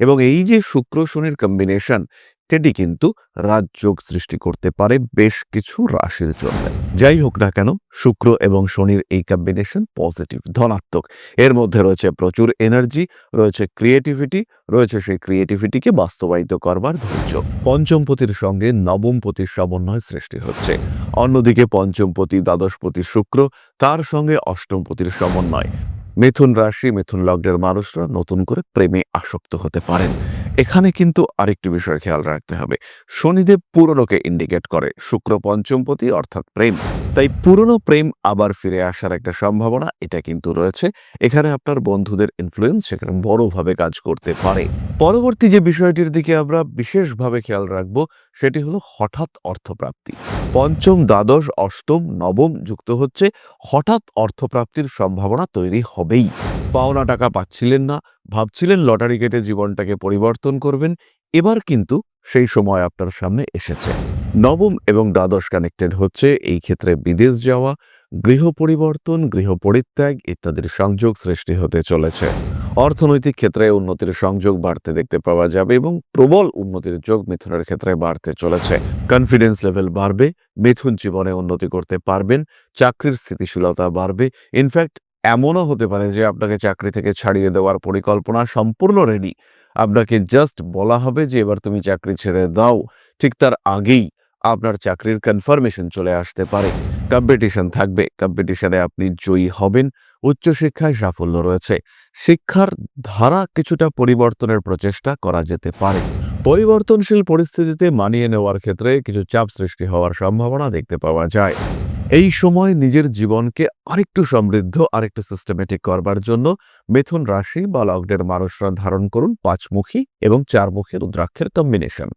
এবং এই যে শুক্র শনির কম্বিনেশন সেটি কিন্তু রাজযোগ সৃষ্টি করতে পারে বেশ কিছু রাশির জন্য। যাই হোক না কেন, শুক্র এবং শনির এই কম্বিনেশন পজিটিভ ধনাত্মক। এর মধ্যে রয়েছে প্রচুর এনার্জি রয়েছে ক্রিয়েটিভিটি রয়েছে সেই ক্রিয়েটিভিটিকে বাস্তবায়িত করবার ধৈর্য। পঞ্চমপতির সঙ্গে নবমপতির সমন্বয় সৃষ্টি হচ্ছে। অন্যদিকে পঞ্চমপতি, দ্বাদশপতি শুক্র, তার সঙ্গে অষ্টমপতির সমন্বয়। মিথুন রাশি, মিথুন লগ্নের মানুষরা নতুন করে প্রেমে আসক্ত হতে পারেন। এখানে কিন্তু আরেকটি বিষয় খেয়াল রাখতে হবে। শনিদেব পুরনোকে ইন্ডিকেট করে, শুক্র পঞ্চমপতি অর্থাৎ প্রেম। তাই পুরনো প্রেম আবার ফিরে আসার একটা সম্ভাবনা, এটা কিন্তু রয়েছে। এখানে আপনার বন্ধুদের ইনফ্লুয়েন্স সেখানে বড়ভাবে কাজ করতে পারে। পরবর্তী যে বিষয়টির দিকে আমরা বিশেষভাবে খেয়াল রাখব, সেটি হলো হঠাৎ অর্থপ্রাপ্তি। পঞ্চম দ্বাদশ, অষ্টম, নবম যুক্ত হচ্ছে, হঠাৎ অর্থপ্রাপ্তির সম্ভাবনা তৈরি হবেই। পাওনা টাকা পাচ্ছিলেন না, ভাবছিলেন লটারি কেটে জীবনটাকে পরিবর্তন করবেন। এবার কিন্তু সেই সময় আপনার সামনে এসেছে। নবম এবং দ্বাদশ কানেক্টেড হচ্ছে এই ক্ষেত্রে বিদেশ যাওয়া, গৃহ পরিবর্তন, গৃহ পরিত্যাগ ইত্যাদির সংযোগ সৃষ্টি হতে চলেছে। অর্থনৈতিক ক্ষেত্রে উন্নতির সংযোগ বাড়তে দেখতে পাওয়া যাবে এবং প্রবল উন্নতির যোগ মিথুনের ক্ষেত্রে বাড়তে চলেছে। কনফিডেন্স লেভেল বাড়বে, মিথুন জীবনে উন্নতি করতে পারবেন, চাকরির স্থিতিশীলতা বাড়বে। ইনফ্যাক্ট এমনও হতে পারে যে আপনাকে চাকরি থেকে ছাড়িয়ে দেওয়ার পরিকল্পনা সম্পূর্ণ রেডি আপনাকে জাস্ট বলা হবে যে, এবার তুমি চাকরি ছেড়ে দাও। ঠিক তার আগেই আপনার চাকরির কনফার্মেশন চলে আসতে পারে। কম্পিটিশন থাকবে। কম্পিটিশনে আপনি জয়ী হবেন। উচ্চশিক্ষায় সাফল্য রয়েছে। শিক্ষার ধারা কিছুটা পরিবর্তনের প্রচেষ্টা করা যেতে পারে। পরিবর্তনশীল পরিস্থিতিতে মানিয়ে নেওয়ার ক্ষেত্রে কিছু চাপ সৃষ্টি হওয়ার সম্ভাবনা দেখতে পাওয়া যায়। এই সময় নিজের জীবনকে আরেকটু সমৃদ্ধ, আরেকটু সিস্টেমেটিক করবার জন্য মিথুন রাশি বা লগ্নের মানুষরা ধারণ করুন পাঁচমুখী এবং চারমুখী রুদ্রাক্ষের কম্বিনেশন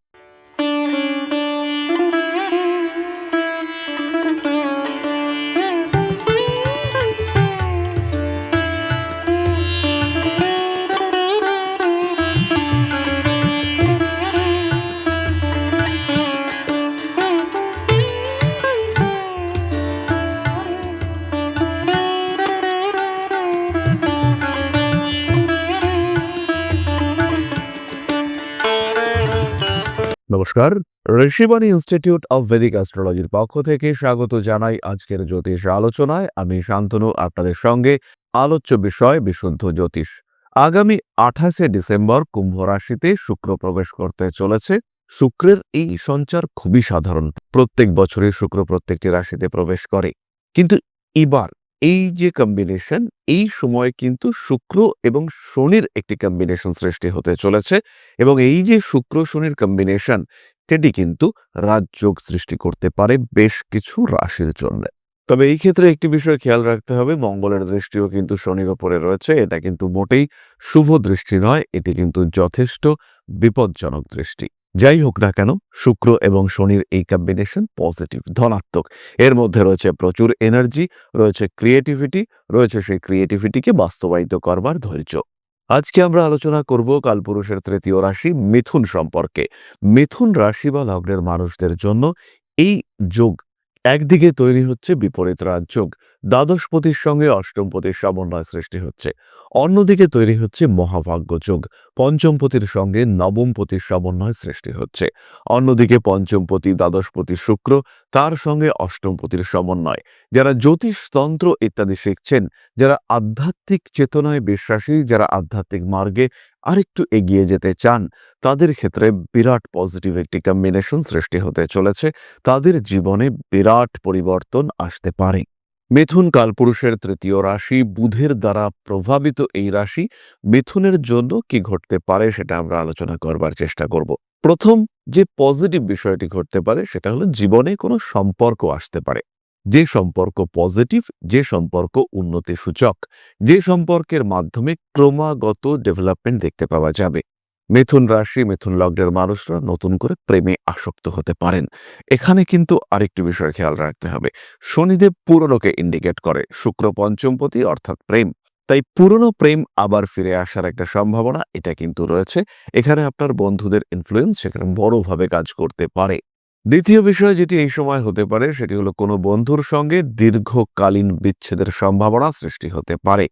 নমস্কার। ঋষিবাণী ইনস্টিটিউট অব ভেদিক অ্যাস্ট্রোলজির পক্ষ থেকে স্বাগত জানাই আজকের জ্যোতিষ আলোচনায়। আমি শান্তনু, আপনাদের সঙ্গে আলোচ্য বিষয় বিশুদ্ধ জ্যোতিষ। আগামী আঠাশে ডিসেম্বর কুম্ভ রাশিতে শুক্র প্রবেশ করতে চলেছে। শুক্রের এই সঞ্চার খুবই সাধারণ। প্রত্যেক বছরই শুক্র প্রত্যেকটি রাশিতে প্রবেশ করে। কিন্তু এবার এই যে কম্বিনেশন এই সময় কিন্তু শুক্র এবং শনির একটি কম্বিনেশন সৃষ্টি হতে চলেছে এবং এই যে শুক্র, শনির কম্বিনেশন সেটি কিন্তু রাজযোগ সৃষ্টি করতে পারে বেশ কিছু রাশির জন্য। তবে এই ক্ষেত্রে একটি বিষয় খেয়াল রাখতে হবে, মঙ্গলের দৃষ্টিও কিন্তু শনির ওপরে রয়েছে, এটা কিন্তু মোটেই শুভ দৃষ্টি নয়, এটি কিন্তু যথেষ্ট বিপজ্জনক দৃষ্টি। যাই হোক না কেন, শুক্র এবং শনির এই কম্বিনেশন পজিটিভ ধনাত্মক। এর মধ্যে রয়েছে প্রচুর এনার্জি রয়েছে ক্রিয়েটিভিটি রয়েছে সেই ক্রিয়েটিভিটিকে বাস্তবায়িত করবার ধৈর্য। আজকে আমরা আলোচনা করব কালপুরুষের তৃতীয় রাশি মিথুন সম্পর্কে। মিথুন রাশি বা লগ্নের মানুষদের জন্য এই যোগ একদিকে তৈরি হচ্ছে বিপরীত রাজযোগ, দ্বাদশপতির সঙ্গে অষ্টমপতির সমন্বয় সৃষ্টি হচ্ছে। অন্যদিকে তৈরি হচ্ছে মহাভাগ্য যোগ, পঞ্চমপতির সঙ্গে নবমপতির সমন্বয় সৃষ্টি হচ্ছে। অন্যদিকে পঞ্চমপতি, দ্বাদশপতি শুক্র, তার সঙ্গে অষ্টমপতির সমন্বয়। যারা জ্যোতিষতন্ত্র ইত্যাদি শিখছেন, যারা আধ্যাত্মিক চেতনায় বিশ্বাসী, যারা আধ্যাত্মিক মার্গে আরেকটু এগিয়ে যেতে চান, তাদের ক্ষেত্রে বিরাট পজিটিভ একটি কম্বিনেশন সৃষ্টি হতে চলেছে। তাদের জীবনে বিরাট পরিবর্তন আসতে পারে। মিথুন কালপুরুষের তৃতীয় রাশি বুধের দ্বারা প্রভাবিত এই রাশি মিথুনের জন্য কি ঘটতে পারে সেটা আমরা আলোচনা করবার চেষ্টা করব। প্রথম যে পজিটিভ বিষয়টি ঘটতে পারে সেটা হলো জীবনে কোনো সম্পর্ক আসতে পারে। যে সম্পর্ক পজিটিভ যে সম্পর্ক উন্নতি সূচক যে সম্পর্কের মাধ্যমে ক্রমাগত ডেভেলপমেন্ট দেখতে পাওয়া যাবে। মিথুন রাশি, মিথুন লগ্নের মানুষরা নতুন করে প্রেমে আসক্ত হতে পারেন। এখানে কিন্তু আরেকটি বিষয় খেয়াল রাখতে হবে। শনিদেব পুরনোকে ইন্ডিকেট করে, শুক্র পঞ্চমপতি অর্থাৎ প্রেম। তাই পুরনো প্রেম আবার ফিরে আসার একটা সম্ভাবনা এটা কিন্তু রয়েছে। এখানে আপনার বন্ধুদের ইনফ্লুয়েন্স সেখানে বড়ভাবে কাজ করতে পারে। দ্বিতীয় বিষয় যেটি এই সময় হতে পারে, সেটি হলো কোনো বন্ধুর সঙ্গে দীর্ঘকালীন বিচ্ছেদের সম্ভাবনা সৃষ্টি হতে পারে।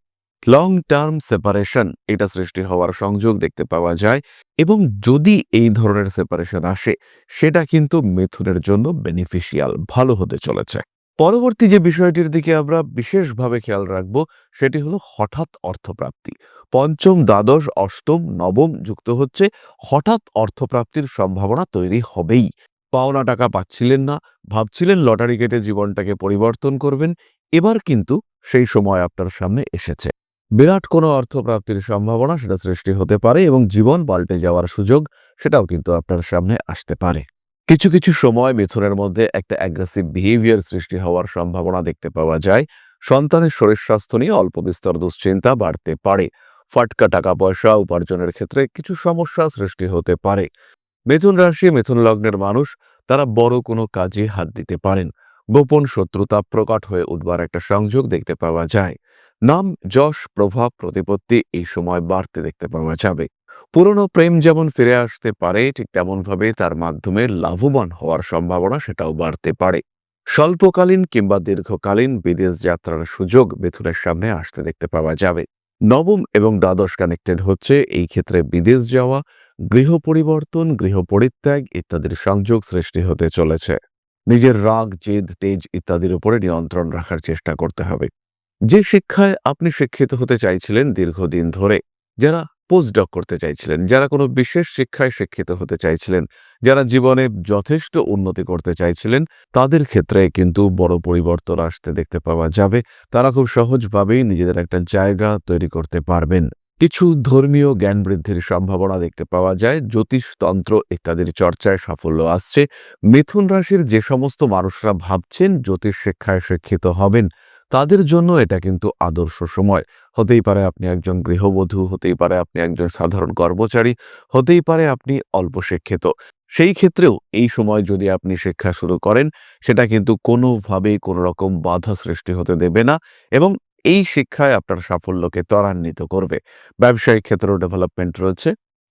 লং টার্ম সেপারেশন এটা সৃষ্টি হওয়ার সংযোগ দেখতে পাওয়া যায় এবং যদি এই ধরনের সেপারেশন আসে, সেটা কিন্তু মিথুনের জন্য বেনিফিশিয়াল ভালো হতে চলেছে। পরবর্তী যে বিষয়টির দিকে আমরা বিশেষভাবে খেয়াল রাখব, সেটি হলো হঠাৎ অর্থপ্রাপ্তি। পঞ্চম দ্বাদশ, অষ্টম, নবম যুক্ত হচ্ছে, হঠাৎ অর্থপ্রাপ্তির সম্ভাবনা তৈরি হবেই। পাওনা টাকা পাচ্ছিলেন না, ভাবছিলেন লটারি কেটে জীবনটাকে পরিবর্তন করবেন। এবার কিন্তু সেই সময় আপনার সামনে এসেছে। বিরাট কোনো অর্থপ্রাপ্তির সম্ভাবনা সেটা সৃষ্টি হতে পারে এবং জীবন পাল্টে যাওয়ার সুযোগ সেটাও কিন্তু আপনার সামনে আসতে পারে। কিছু কিছু সময় মিথুনের মধ্যে একটা অ্যাগ্রেসিভ বিহেভিয়ার সৃষ্টি হওয়ার সম্ভাবনা দেখতে পাওয়া যায়। সন্তানের শরীর স্বাস্থ্য নিয়ে অল্প বিস্তর দুশ্চিন্তা বাড়তে পারে। ফাটকা টাকা পয়সা উপার্জনের ক্ষেত্রে কিছু সমস্যা সৃষ্টি হতে পারে। মিথুন রাশি, মিথুন লগ্নের মানুষ, তারা বড় কোনো কাজে হাত দিতে পারেন। গোপন শত্রুতা প্রকট হয়ে উঠবার একটা সংযোগ দেখতে পাওয়া যায়। নাম, যশ, প্রভাব, প্রতিপত্তি এই সময় বাড়তে দেখতে পাওয়া যাবে। পুরনো প্রেম যেমন ফিরে আসতে পারে, ঠিক তেমনভাবে তার মাধ্যমে লাভবান হওয়ার সম্ভাবনা সেটাও বাড়তে পারে। স্বল্পকালীন কিংবা দীর্ঘকালীন বিদেশ যাত্রার সুযোগ মিথুনের সামনে আসতে দেখতে পাওয়া যাবে। নবম এবং দ্বাদশ কানেক্টেড হচ্ছে, এই ক্ষেত্রে বিদেশ যাওয়া গৃহ পরিবর্তন গৃহ পরিত্যাগ ইত্যাদির সংযোগ সৃষ্টি হতে চলেছে। নিজের রাগ, জেদ, তেজ ইত্যাদির উপরে নিয়ন্ত্রণ রাখার চেষ্টা করতে হবে। যে শিক্ষায় আপনি শিক্ষিত হতে চাইছিলেন দীর্ঘদিন ধরে, যারা পোস্টডক করতে চাইছিলেন, যারা কোনো বিশেষ শিক্ষায় শিক্ষিত হতে চাইছিলেন, যারা জীবনে যথেষ্ট উন্নতি করতে চাইছিলেন, তাদের ক্ষেত্রে কিন্তু বড় পরিবর্তন আসতে দেখতে পাওয়া যাবে। তারা খুব সহজভাবেই নিজেদের একটা জায়গা তৈরি করতে পারবেন। কিছু ধর্মীয় জ্ঞান বৃদ্ধির সম্ভাবনা দেখতে পাওয়া যায় জ্যোতিষতন্ত্র ইত্যাদির চর্চায় সাফল্য আসছে। মিথুন রাশির যে সমস্ত মানুষরা ভাবছেন জ্যোতিষ শিক্ষায় শিক্ষিত হবেন, তাদের জন্য এটা কিন্তু আদর্শ সময়। হতেই পারে আপনি একজন গৃহবধূ, হতেই পারে আপনি একজন সাধারণ কর্মচারী, হতেই পারে আপনি অল্প শিক্ষিত। সেই ক্ষেত্রেও এই সময় যদি আপনি শিক্ষা শুরু করেন, সেটা কিন্তু কোনোভাবেই কোনো রকম বাধা সৃষ্টি হতে দেবে না এবং এই শিক্ষায় আপনার সাফল্যকে ত্বরান্বিত করবে। ব্যবসায়িক ক্ষেত্রেও ডেভেলপমেন্ট রয়েছে।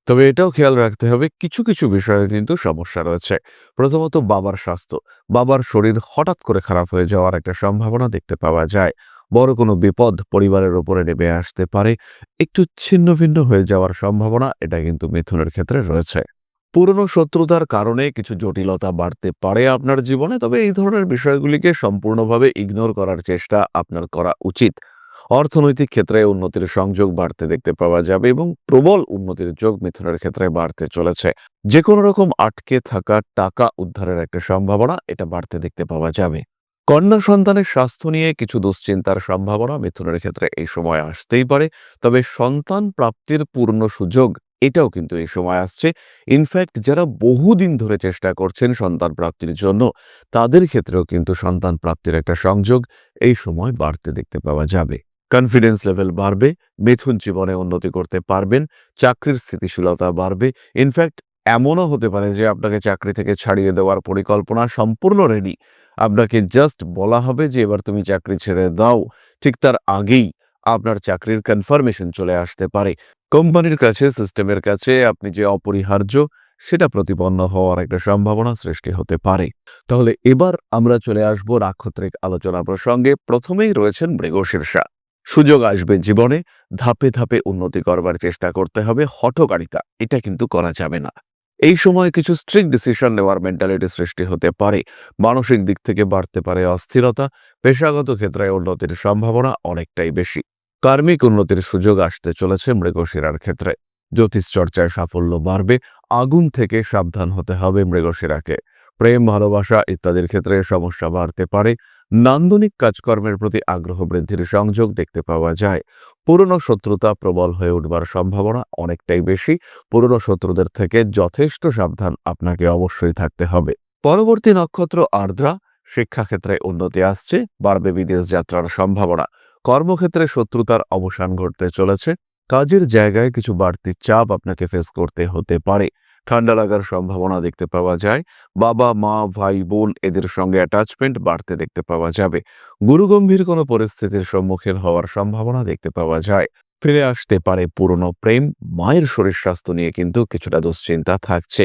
তবে এটাও খেয়াল রাখতে হবে, কিছু কিছু বিষয়ে কিন্তু সমস্যা রয়েছে। প্রথমত বাবার স্বাস্থ্য। বাবার শরীর হঠাৎ করে খারাপ হয়ে যাওয়ার একটা সম্ভাবনা দেখতে পাওয়া যায়। বড় কোনো বিপদ পরিবারের উপরে নেমে আসতে পারে। একটু ছিন্ন ভিন্ন হয়ে যাওয়ার সম্ভাবনা, এটা কিন্তু মিথুনের ক্ষেত্রে রয়েছে। পুরনো শত্রুতার কারণে কিছু জটিলতা বাড়তে পারে আপনার জীবনে, তবে এই ধরনের বিষয়গুলিকে সম্পূর্ণভাবে ইগনোর করার চেষ্টা আপনার করা উচিত। অর্থনৈতিক ক্ষেত্রে উন্নতির সংযোগ বাড়তে দেখতে পাওয়া যাবে এবং প্রবল উন্নতির যোগ মিথুনের ক্ষেত্রে বাড়তে চলেছে। যে কোনো রকম আটকে থাকা টাকা উদ্ধারের একটা সম্ভাবনা এটা বাড়তে দেখতে পাওয়া যাবে। কন্যা সন্তানের স্বাস্থ্য নিয়ে কিছু দুশ্চিন্তার সম্ভাবনা মিথুনের ক্ষেত্রে এই সময় আসতেই পারে, তবে সন্তান প্রাপ্তির পূর্ণ সুযোগ এটাও কিন্তু এই সময় আসছে। ইনফ্যাক্ট যারা বহুদিন ধরে চেষ্টা করছেন সন্তান প্রাপ্তির জন্য, তাদের ক্ষেত্রেও কিন্তু সন্তান প্রাপ্তির একটা সংযোগ এই সময় বাড়তে দেখতে পাওয়া যাবে। কনফিডেন্স লেভেল বাড়বে, মিথুন জীবনে উন্নতি করতে পারবেন, চাকরির স্থিতিশীলতা বাড়বে। ইনফ্যাক্ট এমনও হতে পারে যে আপনাকে চাকরি থেকে ছাড়িয়ে দেওয়ার পরিকল্পনা সম্পূর্ণ রেডি আপনাকে জাস্ট বলা হবে যে, এবার তুমি চাকরি ছেড়ে দাও। ঠিক তার আগেই আপনার চাকরির কনফার্মেশন চলে আসতে পারে। কোম্পানির কাছে, সিস্টেমের কাছে আপনি যে অপরিহার্য, সেটা প্রতিপন্ন হওয়ার একটা সম্ভাবনা সৃষ্টি হতে পারে। তাহলে এবার আমরা চলে আসব নাক্ষত্রিক আলোচনা প্রসঙ্গে। প্রথমেই রয়েছেন মৃগশীর্ষা সুযোগ আসবে জীবনে, ধাপে ধাপে উন্নতি করবার চেষ্টা করতে হবে, হঠকারিতা, এটা কিন্তু করা যাবে না। এই সময় কিছু স্ট্রিক্ট ডিসিশন নেওয়ার মেন্টালিটি সৃষ্টি হতে পারে। মানসিক দিক থেকে বাড়তে পারে অস্থিরতা, পেশাগত ক্ষেত্রে উন্নতির সম্ভাবনা অনেকটাই বেশি। কার্মিক উন্নতির সুযোগ আসতে চলেছে মৃগশিরার ক্ষেত্রে। জ্যোতিষ চর্চায় সাফল্য বাড়বে, আগুন থেকে সাবধান হতে হবে মৃগশিরাকে। প্রেম, ভালোবাসা ইত্যাদির ক্ষেত্রে সমস্যা বাড়তে পারে। নান্দনিক কাজকর্মের প্রতি আগ্রহ বৃদ্ধির সংযোগ দেখতে পাওয়া যায়। পুরনো শত্রুতা প্রবল হয়ে উঠবার সম্ভাবনা অনেকটাই বেশি। পুরনো শত্রুদের থেকে যথেষ্ট সাবধান আপনাকে অবশ্যই থাকতে হবে। পরবর্তী নক্ষত্র আর্দ্রা, শিক্ষাক্ষেত্রে উন্নতি আসছে, বাড়বে বিদেশ যাত্রার সম্ভাবনা। কর্মক্ষেত্রে শত্রুতার অবসান ঘটতে চলেছে। কাজের জায়গায় কিছু বাড়তি চাপ আপনাকে ফেস করতে হতে পারে। ঠান্ডা লাগার সম্ভাবনা দেখতে পাওয়া যায়। বাবা, মা, ভাই, বোন এদের সঙ্গে অ্যাটাচমেন্ট বাড়তে দেখতে পাওয়া যাবে। গুরুগম্ভীর কোনো পরিস্থিতির সম্মুখীন হওয়ার সম্ভাবনা দেখতে পাওয়া যায়। ফিরে আসতে পারে পুরনো প্রেম। মায়ের শরীর স্বাস্থ্য নিয়ে কিন্তু কিছুটা দুশ্চিন্তা থাকছে।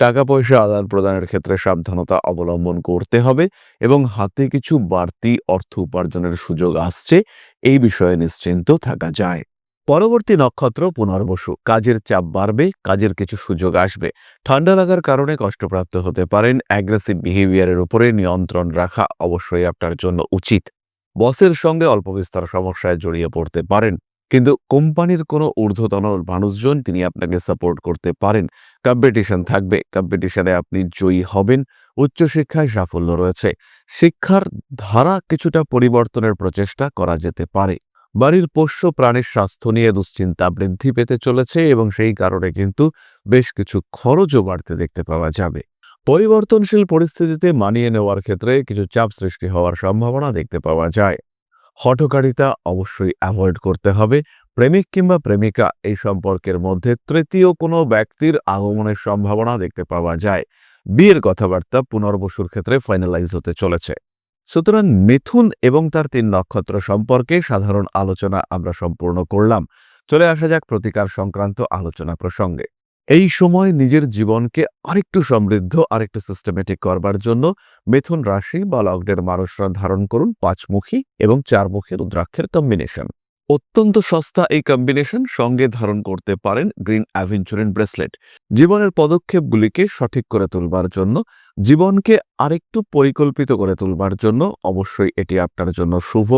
টাকা পয়সা আদান প্রদানের ক্ষেত্রে সাবধানতা অবলম্বন করতে হবে এবং হাতে কিছু বাড়তি অর্থ উপার্জনের সুযোগ আসছে, এই বিষয়ে নিশ্চিন্ত থাকা যায়। পরবর্তী নক্ষত্র পুনর্বসু। কাজের চাপ বাড়বে, কাজের কিছু সুযোগ আসবে। ঠান্ডা লাগার কারণে কষ্টপ্রাপ্ত হতে পারেন অ্যাগ্রেসিভ বিহেভিয়ারের উপরে নিয়ন্ত্রণ রাখা অবশ্যই আপনার জন্য উচিত। বসের সঙ্গে অল্প বিস্তর সমস্যায় জড়িয়ে পড়তে পারেন। কিন্তু কোম্পানির কোনো ঊর্ধ্বতন মানুষজন তিনি আপনাকে সাপোর্ট করতে পারেন। কম্পিটিশন থাকবে। কম্পিটিশনে আপনি জয়ী হবেন। উচ্চশিক্ষায় সাফল্য রয়েছে। শিক্ষার ধারা কিছুটা পরিবর্তনের প্রচেষ্টা করা যেতে পারে। বাড়ির পোষ্য প্রাণীর স্বাস্থ্য নিয়ে দুশ্চিন্তা বৃদ্ধি পেতে চলেছে এবং সেই কারণে কিন্তু বেশ কিছু খরচও বাড়তে দেখতে পাওয়া যাবে। পরিবর্তনশীল পরিস্থিতিতে মানিয়ে নেওয়ার ক্ষেত্রে কিছু চাপ সৃষ্টি হওয়ার সম্ভাবনা দেখতে পাওয়া যায়। হঠকারিতা অবশ্যই অ্যাভয়েড করতে হবে। প্রেমিক কিংবা প্রেমিকা এই সম্পর্কের মধ্যে তৃতীয় কোনো ব্যক্তির আগমনের সম্ভাবনা দেখতে পাওয়া যায়। বিয়ের কথাবার্তা পুনর্বসুর ক্ষেত্রে ফাইনালাইজ হতে চলেছে। সুতরাং মিথুন এবং তার তিন নক্ষত্র সম্পর্কে সাধারণ আলোচনা আমরা সম্পূর্ণ করলাম। চলে আসা যাক প্রতিকার সংক্রান্ত আলোচনা প্রসঙ্গে। এই সময় নিজের জীবনকে আরেকটু সমৃদ্ধ, আরেকটু সিস্টেমেটিক করবার জন্য মিথুন রাশি বা লগ্নের মানুষরা ধারণ করুন পাঁচমুখী এবং চারমুখী রুদ্রাক্ষের কম্বিনেশন অত্যন্ত সস্তা এই কম্বিনেশন সঙ্গে ধারণ করতে পারেন গ্রিন অ্যাভেঞ্চুরিন ব্রেসলেট। জীবনের পদক্ষেপগুলিকে সঠিক করে তুলবার জন্য, জীবনকে আরেকটু পরিকল্পিত করে তুলবার জন্য অবশ্যই এটি আপনার জন্য শুভ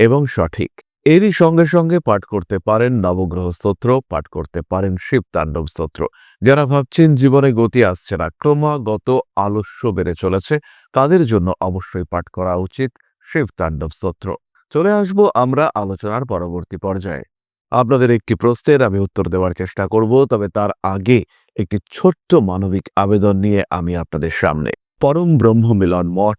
এবং সঠিক। এরই সঙ্গে সঙ্গে পাঠ করতে পারেন নবগ্রহ স্তোত্র, পাঠ করতে পারেন শিব তাণ্ডব স্তোত্র। যারা ভাবছেন জীবনে গতি আসছে না, ক্রমাগত আলস্য বেড়ে চলেছে, তাদের জন্য অবশ্যই পাঠ করা উচিত শিব তাণ্ডব স্তোত্র। চলে আসব আমরা আলোচনার পরবর্তী পর্যায়ে। আপনাদের একটি প্রশ্নের আমি উত্তর দেওয়ার চেষ্টা করব, তবে তার আগে একটি ছোট্ট মানবিক আবেদন নিয়ে আমি আপনাদের সামনে। পরম ব্রহ্ম মিলন মঠ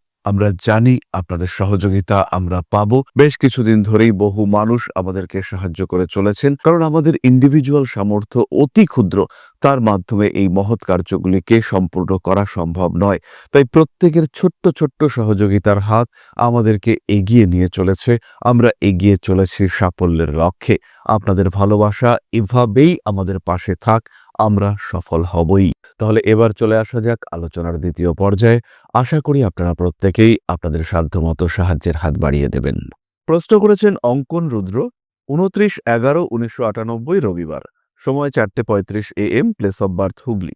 আমরা জানি আপনাদের সহযোগিতা আমরা পাবো। বেশ কিছুদিন ধরেই বহু মানুষ আমাদেরকে সাহায্য করে চলেছেন, কারণ আমাদের ইন্ডিভিজুয়াল সামর্থ্য অতি ক্ষুদ্র। তার মাধ্যমে এই মহৎ কার্যগুলিকে সম্পূর্ণ করা সম্ভব নয়। তাই প্রত্যেকের ছোট্ট ছোট্ট সহযোগিতার হাত আমাদেরকে এগিয়ে নিয়ে চলেছে। আমরা এগিয়ে চলেছি সাফল্যের লক্ষ্যে। আপনাদের ভালোবাসা এভাবেই আমাদের পাশে থাক, আমরা সফল হবই। তাহলে এবার চলে আসা যাক আলোচনার দ্বিতীয় পর্যায়ে। আশা করি আপনারা প্রত্যেকেই আপনাদের সাধ্যমতো সাহায্যের হাত বাড়িয়ে দেবেন। প্রশ্ন করেছেন অঙ্কন রুদ্র, উনত্রিশ এগারো উনিশশো আটানব্বই রবিবার, সময় চারটে পঁয়ত্রিশ A M place of birth Hooghly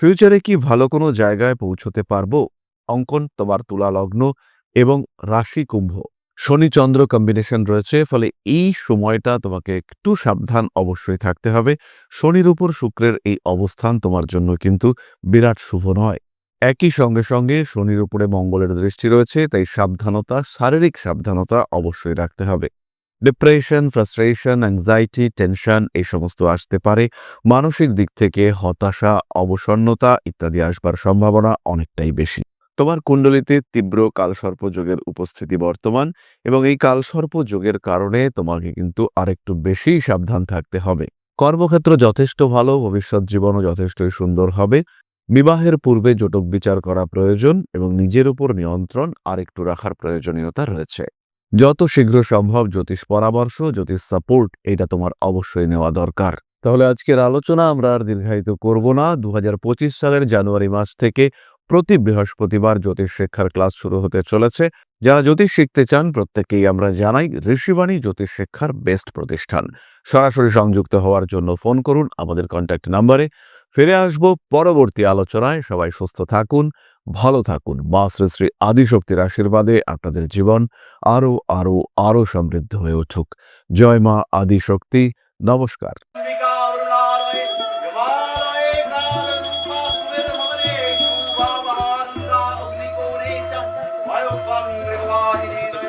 ফিউচারে কি ভালো কোনো জায়গায় পৌঁছতে পারব? অঙ্কন, তোমার তুলা লগ্ন এবং রাশি কুম্ভ। শনি চন্দ্র কম্বিনেশন রয়েছে, ফলে এই সময়টা তোমাকে একটু সাবধান অবশ্যই থাকতে হবে। শনির উপর শুক্রের এই অবস্থান তোমার জন্য কিন্তু বিরাট শুভ নয়। একই সঙ্গে সঙ্গে শনির উপরে মঙ্গলের দৃষ্টি রয়েছে, তাই সাবধানতা, শারীরিক সাবধানতা অবশ্যই রাখতে হবে। ডিপ্রেশন ফ্রাস্ট্রেশন অ্যাংজাইটি টেনশন এই সমস্ত আসতে পারে। মানসিক দিক থেকে হতাশা, অবসন্নতা ইত্যাদি আসবার সম্ভাবনা অনেকটাই বেশি। তোমার কুণ্ডলিতে তীব্র কালসর্প যোগের উপস্থিতি বর্তমান এবং এই কালসর্প যোগের কারণে তোমাকে কিন্তু আরেকটু বেশি সাবধান থাকতে হবে। কর্মক্ষেত্র যথেষ্ট ভালো, ভবিষ্যৎ জীবনও যথেষ্টই সুন্দর হবে। বিবাহের পূর্বে জটক বিচার করা প্রয়োজন এবং নিজের উপর নিয়ন্ত্রণ আরেকটু রাখার প্রয়োজনীয়তা রয়েছে। যত শীঘ্র সম্ভব জ্যোতিষ পরামর্শ, জ্যোতিষ সাপোর্ট, এটা তোমার অবশ্যই নেওয়া দরকার। তাহলে আজকের আলোচনা আমরা আর দীর্ঘায়িত করব না। দু হাজার পঁচিশ সালের জানুয়ারি মাস থেকে প্রতি বৃহস্পতিবার জ্যোতিষ শিক্ষার ক্লাস শুরু হতে চলেছে। যারা জ্যোতিষ শিখতে চান প্রত্যেকেই আমরা জানাই ঋষিবাণী জ্যোতিষ শিক্ষার বেস্ট প্রতিষ্ঠান। সরাসরি সংযুক্ত হওয়ার জন্য ফোন করুন, আমাদের কন্ট্যাক্ট নাম্বারে ফিরে আসব পরবর্তী আলোচনায়। সবাই সুস্থ থাকুন, ভালো থাকুন। মা শ্রী শ্রী আদিশক্তির আশীর্বাদে আপনাদের জীবন আরও আরও আরও সমৃদ্ধ হয়ে উঠুক। জয় মা আদিশক্তি। নমস্কার। والظاهرين